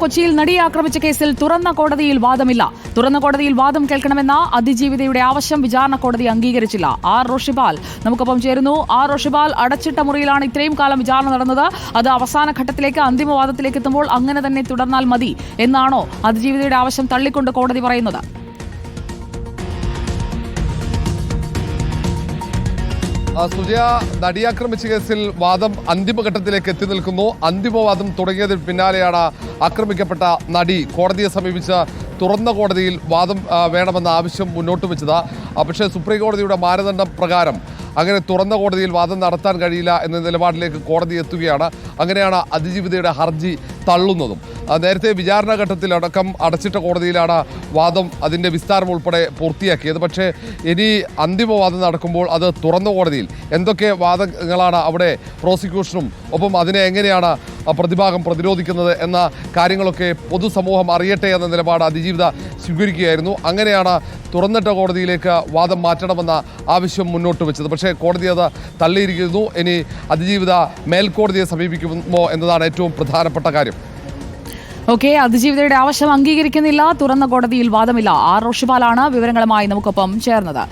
കൊച്ചിയിൽ നടിയെ ആക്രമിച്ച കേസിൽ തുറന്ന കോടതിയിൽ വാദമില്ല. തുറന്ന കോടതിയിൽ വാദം കേൾക്കണമെന്ന അതിജീവിതയുടെ ആവശ്യം വിചാരണ കോടതി അംഗീകരിച്ചില്ല. ആർ. റോഷിബാൽ നമുക്കൊപ്പം ചേരുന്നു. ആർ. റോഷിബാൽ അടച്ചിട്ട മുറിയിലാണ് ഇത്രയും കാലം വിചാരണ നടന്നത്. അത് അവസാന ഘട്ടത്തിലേക്ക് അന്തിമവാദത്തിലേക്ക് എത്തുമ്പോൾ അങ്ങനെ തന്നെ തുടർന്നാൽ മതി എന്നാണോ അതിജീവിതയുടെ ആവശ്യം തള്ളിക്കൊണ്ട് കോടതി പറയുന്നത്? സുജയ നടിയാക്രമിച്ച കേസിൽ വാദം അന്തിമഘട്ടത്തിലേക്ക് എത്തി നിൽക്കുന്നു. അന്തിമവാദം തുടങ്ങിയതിന് പിന്നാലെയാണ് ആക്രമിക്കപ്പെട്ട നടി കോടതിയെ സമീപിച്ച് തുറന്ന കോടതിയിൽ വാദം വേണമെന്ന ആവശ്യം മുന്നോട്ട് വെച്ചത്. പക്ഷേ സുപ്രീം കോടതിയുടെ മാനദണ്ഡം പ്രകാരം അങ്ങനെ തുറന്ന കോടതിയിൽ വാദം നടത്താൻ കഴിയില്ല എന്ന നിലപാടിലേക്ക് കോടതി എത്തുകയാണ്. അങ്ങനെയാണ് അതിജീവിതയുടെ ഹർജി തള്ളുന്നതും. നേരത്തെ വിചാരണ ഘട്ടത്തിലടക്കം അടച്ചിട്ട കോടതിയിലാണ് വാദം അതിന്റെ വിസ്താരം ഉൾപ്പെടെ പൂർത്തിയാക്കിയത്. പക്ഷേ ഇനി അന്തിമവാദം നടക്കുമ്പോൾ അത് തുറന്ന കോടതിയിൽ എന്തൊക്കെ വാദങ്ങളാണ് അവിടെ പ്രോസിക്യൂഷനും ഒപ്പം അതിനെ എങ്ങനെയാണ് പ്രതിഭാഗം പ്രതിരോധിക്കുന്നത് എന്ന കാര്യങ്ങളൊക്കെ പൊതുസമൂഹം അറിയട്ടെ എന്ന നിലപാട് അതിജീവിത സ്വീകരിക്കുകയായിരുന്നു. അങ്ങനെയാണ് തുറന്നിട്ട കോടതിയിലേക്ക് വാദം മാറ്റണമെന്ന ആവശ്യം മുന്നോട്ട് വെച്ചത്. പക്ഷേ കോടതി അത് തള്ളിയിരിക്കുന്നു. ഇനി അതിജീവിത മേൽക്കോടതിയെ സമീപിക്കുമോ എന്നതാണ് ഏറ്റവും പ്രധാനപ്പെട്ട കാര്യം. ഓക്കെ അതിജീവിതയുടെ ആവശ്യം അംഗീകരിക്കുന്നില്ല തുറന്ന കോടതിയിൽ വാദമില്ല. ആർ. റോഷിപാലാണ് വിവരങ്ങളുമായി നമുക്കൊപ്പം ചേർന്നത്.